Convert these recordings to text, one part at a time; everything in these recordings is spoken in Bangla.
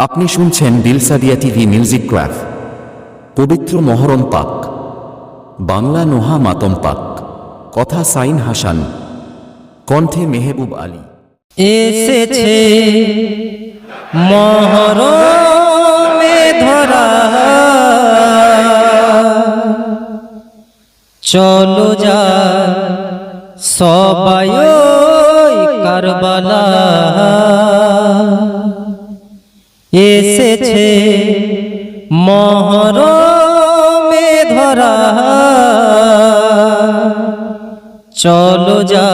আপনি শুনছেন দিলসাদিয়া টিভি মিউজিক ক্রাফ পবিত্র মহরম পাক। বাংলা নোহা মাতম পাক। কথা সাইন হাসান। কণ্ঠে মেহবুব আলী। এসেছে মহরমে ধরা। চলো যা সবাই কারবালা। এসেছে মহরমে ধরা। চলো যা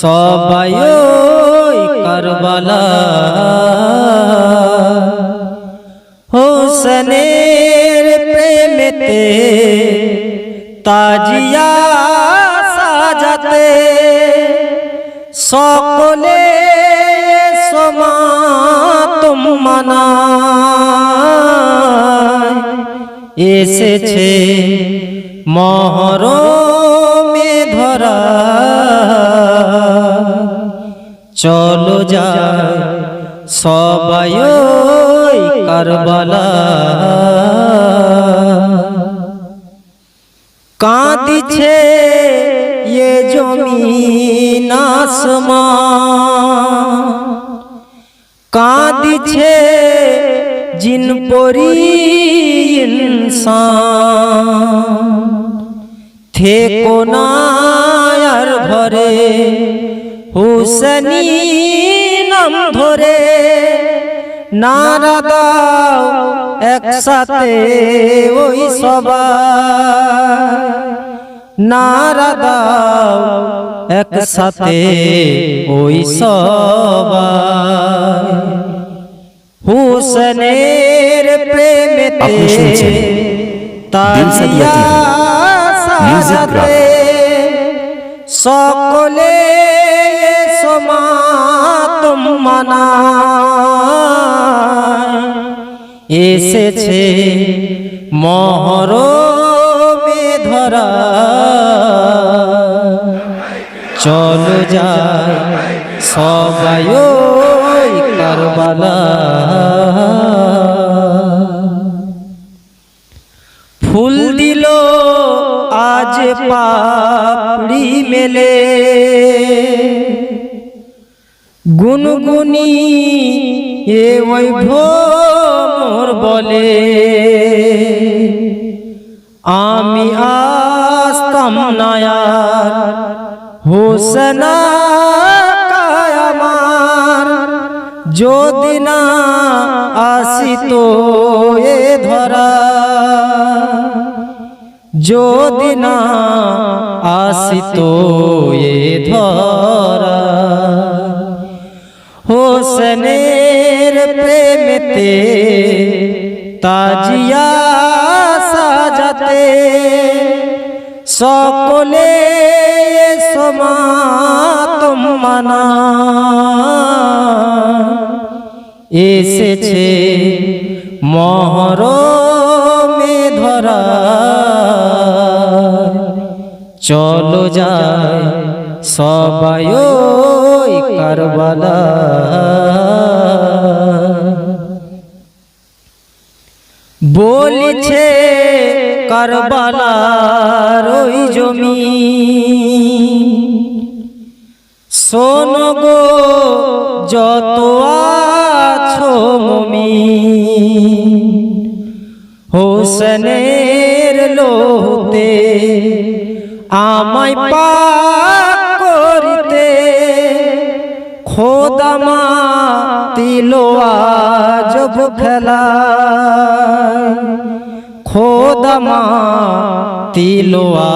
সবাই কারবালা। হোসেনের প্রেমেতে তাজিয়া সাজাতে সকলে মানায়। এসেছে মহরমে ধরা। চলো যা সবাই কারবালা। কাঁদিছে এ জমিন আসমান। কাঁদিছে জিন পরি ইনসান। থেকো ঘরে, হুসনি নাম ধরে। নারা একসাথে ওই সবাই। নারা একসাথে ওই সবাই। হুসনের প্রেমেতে মিউজিক সাজাতে সকলে সমাতম মানা এসেছে মহরমে ধরা। চলো যায় সবাই ওই কারবালা। ফুল দিল আজ পাপড়ি মেলে। গুনগুনি এ ওই ভোর বলে। আমি আসতাম নায়ার হোসনা যদি না আসিত এ ধরা। যদি না আসিত এ ধরা। হোসেনের প্রেমেতে তাজিয়া সাজাতে সকলে সমাতম মানা। এসেছে মহর মে ধরা। চলো যায় সবাই কারবালা হোসেনের লোতে আমায় পাক করিতে খোদামা তিলোয়া জব খেলা খোদামা তিলোয়া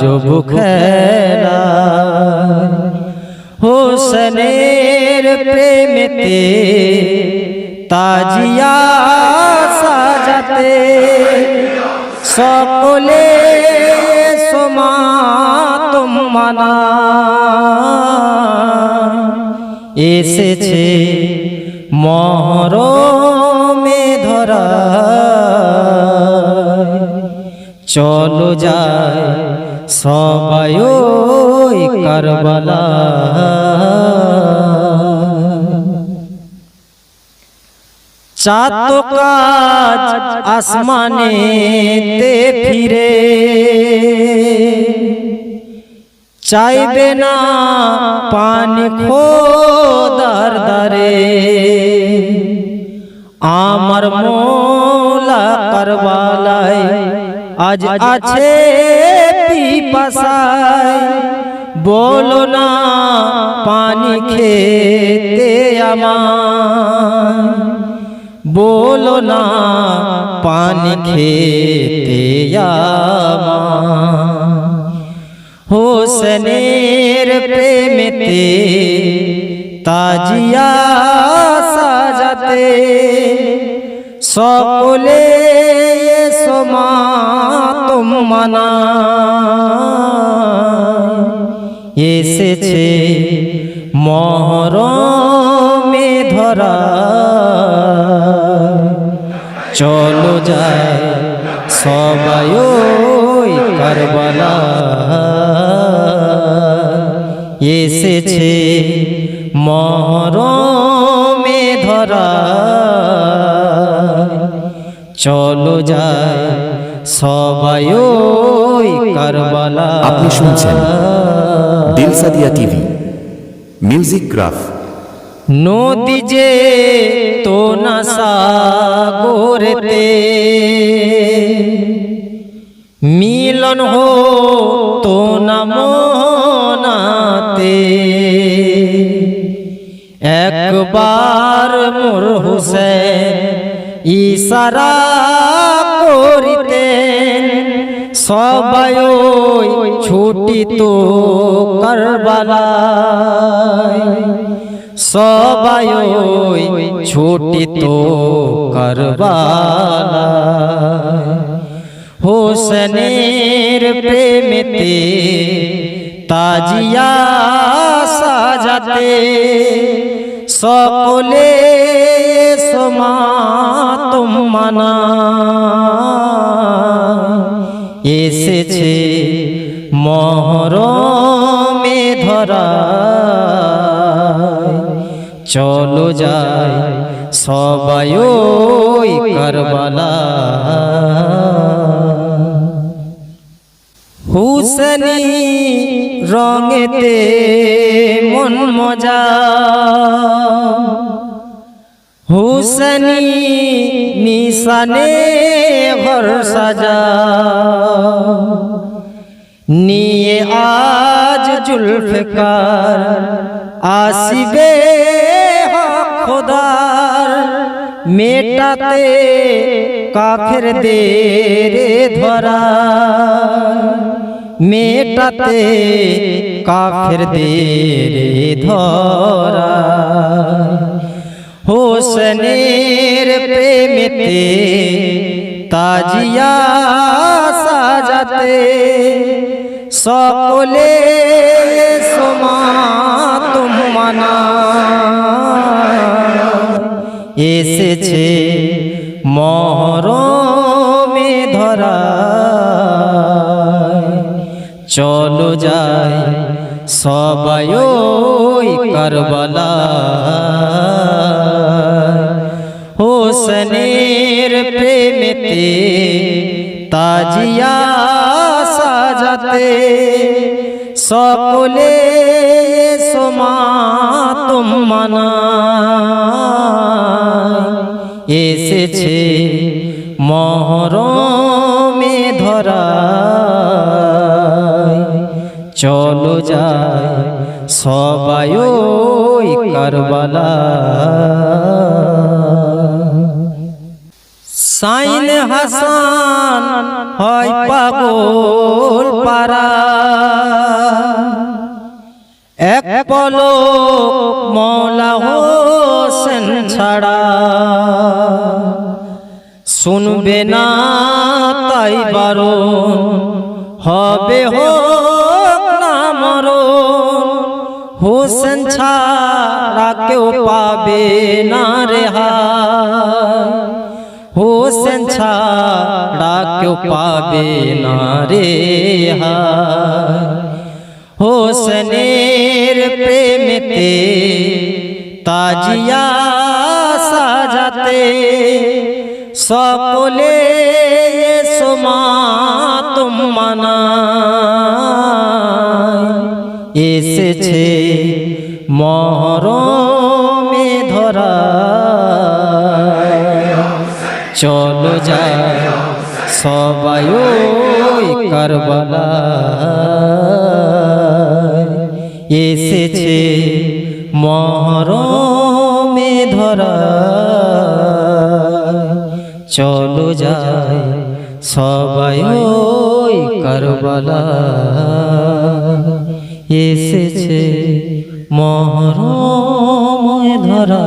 জব খেলা হোসেনের প্রেমেতে তাজিয়া সাজাতে সকলে সমাতম মানা। এসেছে মহরমে ধরা। চলো যায় ওই কারবালা। চাঁদ তো ফিরে। চাইবে না পানি খোদার দারে আমার মোলা করবালায় আজ আছে পিপাসায়। বলো না পানি খেতে আমার। বলো না পানি খেতে হোসেনের প্রেমেতে তাজিয়া সাজাতে সকলে সমা তুম মানা এসেছে মহরমে ধরা। চলো যায় সবাই কারবালা। এসেছে মহরমে ধরা। চলো যায় সবাই কারবালা। আপনি শুনছেন দিলসাদিয়া টিভি। মিউজিক গ্রাফ নদী যে তো না সাগরেতে মিলন হো তো না মনাতে। একবার মোর হুসেন ইশারা করিতেন। সবাই ওই ছুটিত করবালায়। সবাই ওই ছুটিত করবালায়। হোসেনের প্রেমেতে তাজিয়া সাজাতে সকলে সমা তুম মানা। এসেছে মহরমে ধরা। চলো যায় সবাই কারবালা হুসনি রঙেতে মন মজা। হুসনি নিশানে ঘর সাজা। নিয়ে আজ জুলফকার আসিবে খোদার। মেটাতে কাফের রে ধরা। মেটাতে কাফের রে ধরা। হোসেনের প্রেমেতে তাজিয়া সাজাতে সকলে সমা তুম মানা। এসেছে মহরমে ধরা। চলো যায় সবাই কারবালা হোসেনের প্রেমেতে তাজিয়া সাজাতে সকলে সমা তুম মানা এসেছে মহরমে ধরা চলো যায় সবাই কারবালা সাইন হাসান হয় পাগল পারা এক পলক মৌলা হোসেন ছাড়া। শুনবে না তাই বারণ। হবে হোক না মরণ। হোসেন ছাড়া কেউ পাবে না হোসেন ছাড়া কেউ পাবে না রে হোসেনের প্রেমেতে তাজিয়া সাজাতে সকলে সমাতম মানা এসেছে মহরমে চলো যায় সবাই কারবালা এসেছে মহরমে ধরা চলো যায় সবাই কারবালা এসেছে মহরমে ধরা